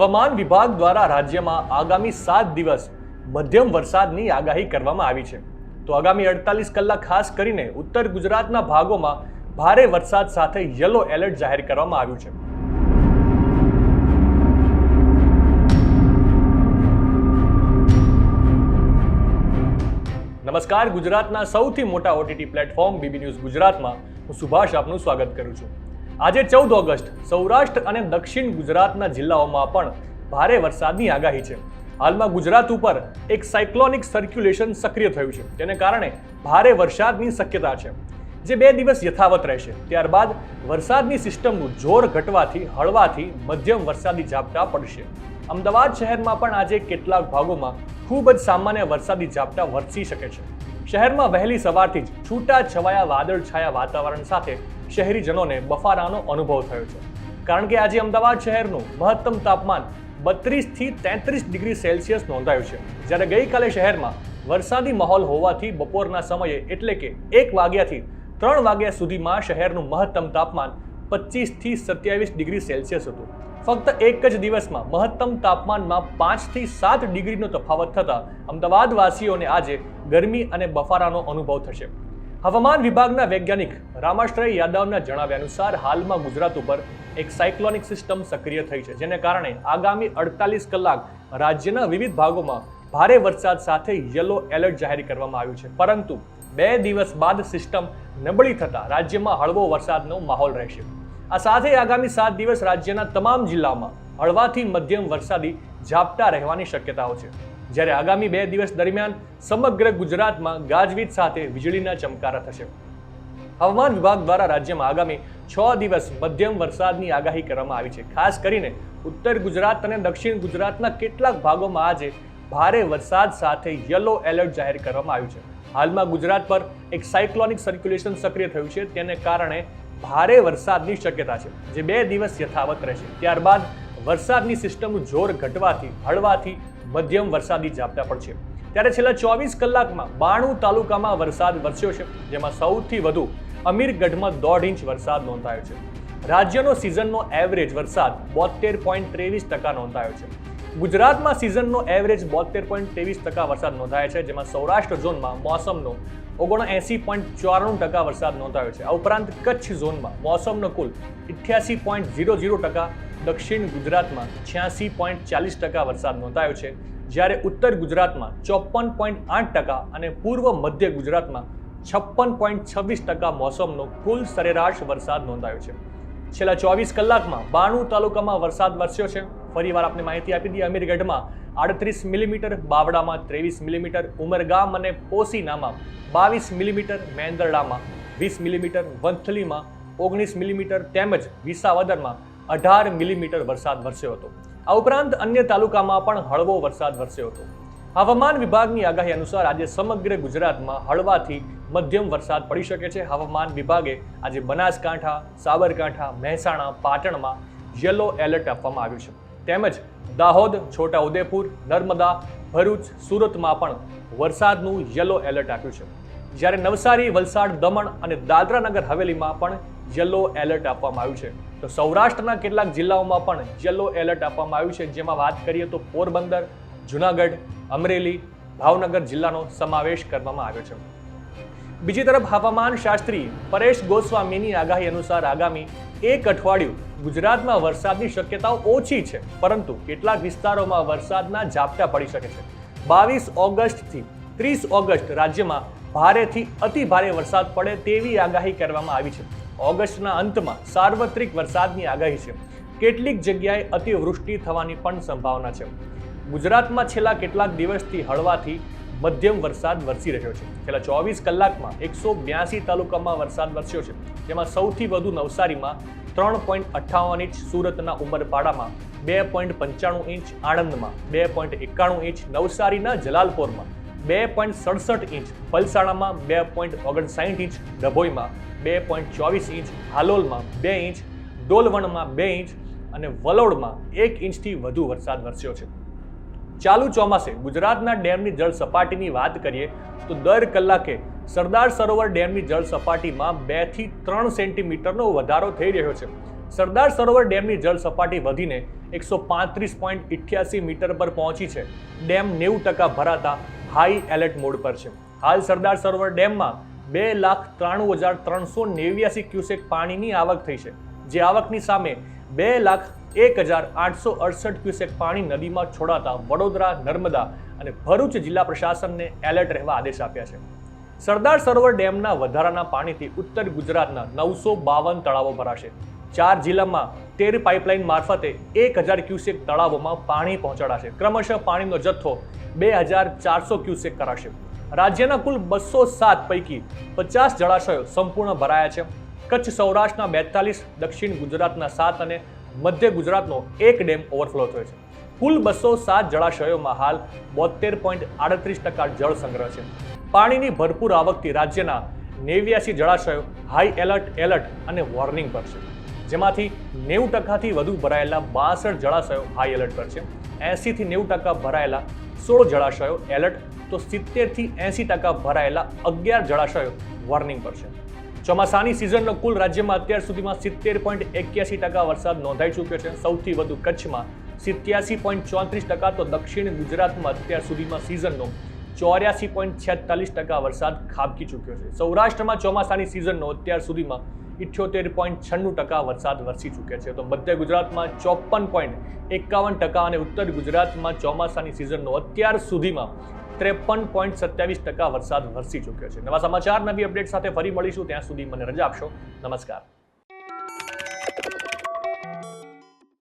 હવામાન વિભાગ દ્વારા રાજ્યમાં આગામી સાત દિવસ મધ્યમ વરસાદની આગાહી કરવામાં આવી છે. તો આગામી અડતાલીસ કલાક ખાસ કરીને ઉત્તર ગુજરાતના ભાગોમાં ભારે વરસાદ સાથે યલો એલર્ટ જાહેર કરવામાં આવ્યું છે. નમસ્કાર, ગુજરાતના સૌથી મોટા ઓટીટી પ્લેટફોર્મ બીબી ન્યૂઝ ગુજરાતમાં હું સુભાષ આપનું સ્વાગત કરું છું. આજે ચૌદ ઓગસ્ટ સૌરાષ્ટ્ર અને દક્ષિણ ગુજરાતના જિલ્લાઓમાં પણ ભારે વરસાદની આગાહી છે. હાલમાં ગુજરાત ઉપર એક સાયક્લોનિક સર્ક્યુલેશન સક્રિય થયું છે. તેને કારણે ભારે વરસાદની શક્યતા છે. જે બે દિવસ યથાવત રહેશે. ત્યારબાદ વરસાદની સિસ્ટમનું જોર ઘટવાથી, હળવાથી મધ્યમ વરસાદી ઝાપટા પડશે. અમદાવાદ શહેરમાં પણ આજે કેટલાક ભાગોમાં ખૂબ જ સામાન્ય વરસાદી ઝાપટા વરસી શકે છે. શહેરમાં વહેલી સવારથી જ છૂટા છવાયા વાદળછાયા વાતાવરણ સાથે શહેરીજનોને બફારાનો અનુભવ થયો છે. કારણ કે આજે અમદાવાદ શહેરનું મહત્તમ તાપમાન બત્રીસથી તેત્રીસ ડિગ્રી સેલ્સિયસ નોંધાયું છે. જ્યારે ગઈકાલે શહેરમાં વરસાદી માહોલ હોવાથી બપોરના સમયે એટલે કે એક વાગ્યાથી ત્રણ વાગ્યા સુધીમાં શહેરનું મહત્તમ તાપમાન પચીસથી સત્યાવીસ ડિગ્રી સેલ્સિયસ હતું. ફક્ત એક જ દિવસમાં મહત્તમ તાપમાનમાં પાંચથી સાત ડિગ્રીનો તફાવત થતાં અમદાવાદવાસીઓને આજે ગરમી અને બફારાનો અનુભવ થશે. હવામાન વિભાગના વૈજ્ઞાનિક રામાશ્રય યાદવના જણાવ્યા અનુસાર હાલમાં ગુજરાત ઉપર એક સાયક્લોનિક સિસ્ટમ સક્રિય થઈ છે, જેને કારણે આગામી અડતાલીસ કલાક રાજ્યના વિવિધ ભાગોમાં ભારે વરસાદ સાથે યલો એલર્ટ જાહેર કરવામાં આવ્યું છે. પરંતુ બે દિવસ બાદ સિસ્ટમ નબળી થતાં રાજ્યમાં હળવો વરસાદનો માહોલ રહેશે. આ સાથે આગામી સાત દિવસ રાજ્યના તમામ જિલ્લાઓમાં હળવાથી મધ્યમ વરસાદી ઝાપટા રહેવાની શક્યતાઓ છે. જ્યારે આગામી બે દિવસ દરમિયાન સમગ્ર ગુજરાતમાં ગાજવીજ સાથે વીજળીના ચમકારા થશે. હવામાન વિભાગ દ્વારા રાજ્યમાં આગામી છ દિવસ મધ્યમ વરસાદની આગાહી કરવામાં આવી છે. ખાસ કરીને ઉત્તર ગુજરાત અને દક્ષિણ ગુજરાતના કેટલાક ભાગોમાં આજે ભારે વરસાદ સાથે યલો એલર્ટ જાહેર કરવામાં આવ્યું છે. હાલમાં ગુજરાત પર એક સાયક્લોનિક સર્ક્યુલેશન સક્રિય થયું છે. તેને કારણે ભારે વરસાદની શક્યતા છે, જે બે દિવસ યથાવત રહેશે. ત્યારબાદ વરસાદની સિસ્ટમનું જોર ઘટવાથી, હળવાથી મધ્યમ વરસાદી ઝાપટા પડશે ત્યારે છેલ્લા ચોવીસ કલાકમાં બાણું તાલુકામાં વરસાદ વરસ્યો છે, જેમાં સૌથી વધુ અમીરગઢમાં દોઢ ઇંચ વરસાદ નોંધાયો છે. રાજ્યનો સિઝનનો એવરેજ વરસાદ બોતેર પોઈન્ટ ત્રેવીસ ટકા નોંધાયો છે. ગુજરાતમાં સિઝનનો એવરેજ બોતેર પોઈન્ટ ત્રેવીસ ટકા વરસાદ નોંધાયો છે, જેમાં સૌરાષ્ટ્ર ઝોનમાં મોસમનો ઓગણએંસી પોઈન્ટ ચોરાણું ટકા વરસાદ નોંધાયો છે. આ ઉપરાંત કચ્છ ઝોનમાં મોસમનો કુલ ઇઠ્યાસી પોઈન્ટ ઝીરો ઝીરો ટકા, દક્ષિણ ગુજરાતમાં છ્યાસી પોઈન્ટ ચાલીસ ટકા વરસાદ નોંધાયો છે. જ્યારે ઉત્તર ગુજરાતમાં ચોપન પોઈન્ટ આઠ ટકા અને પૂર્વ મધ્ય ગુજરાતમાં છપ્પન પોઈન્ટ છવ્વીસ ટકા મોસમનો કુલ સરેરાશ વરસાદ નોંધાયો છે. છેલ્લા ચોવીસ કલાકમાં બાણું તાલુકામાં વરસાદ વરસ્યો છે. ફરીવાર આપને માહિતી આપી દઈએ, અમીરગઢમાં આડત્રીસ મિલીમીટર, બાવડામાં ત્રેવીસ મિલીમીટર, ઉમરગામ અને પોસીનામાં બાવીસ મિલીમીટર, મેંદરડામાં વીસ મિલીમીટર, વંથલીમાં ઓગણીસ મિલીમીટર તેમજ વિસાવદરમાં અઢાર મિલીમીટર વરસાદ વરસ્યો હતો. આ ઉપરાંત અન્ય તાલુકામાં પણ હળવો વરસાદ વરસ્યો હતો. હવામાન વિભાગની આગાહી અનુસાર આજે સમગ્ર ગુજરાતમાં હળવાથી મધ્યમ વરસાદ પડી શકે છે. હવામાન વિભાગે આજે બનાસકાંઠા, સાબરકાંઠા, મહેસાણા, પાટણમાં યલો એલર્ટ આપવામાં આવ્યું છે. તેમજ દાહોદ છોટા ઉદેપુર નર્મદા, ભરૂચ, સુરતમાં પણ વરસાદનું યલો એલર્ટ આપ્યું છે. જ્યારે નવસારી, વલસાડ, દમણ અને દાદરા નગર હવેલીમાં પણ યલો એલર્ટ આપવામાં આવ્યું છે. તો સૌરાષ્ટ્રના કેટલાક જિલ્લાઓમાં પણ યલો એલર્ટ આપવામાં આવ્યું છે. જેમાં વાત કરીએ તો પોરબંદર, જુનાગઢ, અમરેલી, ભાવનગર જિલ્લાનો સમાવેશ કરવામાં આવ્યો છે. બીજી તરફ હવામાન શાસ્ત્રી પરેશ ગોસ્વામીની આગાહી અનુસાર આગામી એક અઠવાડિયું ગુજરાતમાં વરસાદની શક્યતાઓ ઓછી છે, પરંતુ કેટલાક વિસ્તારોમાં વરસાદના ઝાપટા પડી શકે છે. બાવીસ ઓગસ્ટથી ત્રીસ ઓગસ્ટ રાજ્યમાં ભારેથી અતિ ભારે વરસાદ પડે તેવી આગાહી કરવામાં આવી છે. ઓગસ્ટના અંતમાં સાર્વત્રિક વરસાદની આગાહી છે. કેટલીક જગ્યાએ અતિવૃષ્ટિ થવાની પણ સંભાવના છે. ગુજરાતમાં છેલ્લા કેટલાક દિવસથી હળવાથી મધ્યમ વરસાદ વરસી રહ્યો છે. છેલ્લા ચોવીસ કલાકમાં એકસો બ્યાસી તાલુકામાં વરસાદ વરસ્યો છે. જેમાં સૌથી વધુ નવસારીમાં ત્રણ પોઈન્ટ અઠ્ઠાવન ઇંચ સુરતના ઉમરપાડામાં, બે પોઈન્ટ પંચાણું ઇંચ આણંદમાં, બે પોઈન્ટ એકાણું ઇંચ નવસારીના જલાલપોરમાં, બે પોઈન્ટ સડસઠ ઇંચ પલસાણામાં, બે પોઈન્ટ ઓગણસાઠ ઇંચ ડભોઈમાં, બે પોઈન્ટ ચોવીસ ઇંચ હાલોલમાં, બે ઇંચ ડોલવણમાં બે ઇંચ અને વલોડમાં એક ઇંચથી વધુ વરસાદ વરસ્યો છે. ચાલુ ચોમાસે ગુજરાતના ડેમની જળ સપાટીની વાત કરીએ, તો દર કલાકે સરદાર સરોવર ડેમની જળ સપાટીમાં બેથી ત્રણ સેન્ટીમીટરનો વધારો થઈ રહ્યો છે. સરદાર સરોવર ડેમની જળ સપાટી વધીને એકસો પાંત્રીસ પોઈન્ટ ઇઠ્યાસી મીટર પર પહોંચી છે. ડેમ નેવું ટકા ભરાતા હાઈ એલર્ટ મોડ પર છે. હાલ સરદાર સરોવર ડેમમાં બે લાખ ત્રાણું હજાર ત્રણસો નેવ્યાસી ક્યુસેક પાણીની આવક થઈ છે. જે આવકની સામે બે લાખ એક હજાર આઠસો અડસઠ ક્યુસેક પાણી નદીમાં છોડાતા વડોદરા, નર્મદા અને ભરૂચ જિલ્લા પ્રશાસનને એલર્ટ રહેવા આદેશ આપ્યા છે. સરદાર સરોવર ડેમના વધારાના પાણીથી ઉત્તર ગુજરાતના નવસો બાવન તળાવો ભરાશે. ચાર જિલ્લામાં તેર પાઇપલાઇન મારફતે એક હજાર ક્યુસેક તળાવોમાં પાણી પહોંચાડાશે. ક્રમશઃ પાણીનો જથ્થો બે હજાર ચારસો ક્યુસેક કરાશે. રાજ્યના કુલ બસો સાત પૈકી પચાસ જળાશયો સંપૂર્ણ ભરાયા છે. કચ્છ સૌરાષ્ટ્રના બેતાલીસ, દક્ષિણ ગુજરાતના સાત અને મધ્ય ગુજરાતનો એક ડેમ ઓવરફ્લો થયો છે. કુલ બસો સાત જળાશયોમાં હાલ બોતેર પોઈન્ટ આડત્રીસ ટકા જળ સંગ્રહ છે. પાણીની ભરપૂર આવકથી રાજ્યના નેવ્યાસી જળાશયો હાઈ એલર્ટ એલર્ટ અને વોર્નિંગ પર છે. જેમાંથી નેવું ટકાથી વધુ ભરાયેલા બાસઠ જળાશયો હાઈ એલર્ટ પર છે. એંસીથી નેવું ટકા ભરાયેલા સોળ જળાશયો એલર્ટ તો સિત્તેરથી એંસી ટકા ભરાયેલા અગિયાર જળાશયો વોર્નિંગ પર છે. ચોમાસાની સિઝનનો કુલ રાજ્યમાં અત્યાર સુધીમાં સિત્તેર પોઈન્ટ એક્યાસી ટકા વરસાદ નોંધાઈ ચૂક્યો છે. સૌથી વધુ કચ્છમાં સિત્યાસી પોઈન્ટ ચોત્રીસ ટકા, તો દક્ષિણ ગુજરાતમાં અત્યાર સુધીમાં સિઝનનો ચોર્યાસી પોઈન્ટ છેતાલીસ ટકા વરસાદ ખાબકી ચૂક્યો છે. સૌરાષ્ટ્રમાં ચોમાસાની સિઝનનો અત્યાર સુધીમાં ઇઠ્યોતેર પોઈન્ટ છન્નું ટકા વરસાદ વરસી ચૂક્યા છે. તો મધ્ય ગુજરાતમાં ચોપન પોઈન્ટ એકાવન ટકા અને ઉત્તર ગુજરાતમાં ચોમાસાની સિઝનનો અત્યાર સુધીમાં ત્રેપન પોઈન્ટ સત્યાવીસ ટકા વરસાદ વરસી ચૂક્યો છે. નવા સમાચાર, નવી અપડેટ સાથે ફરી મળીશું. ત્યાં સુધી મને રજા આપશો. નમસ્કાર.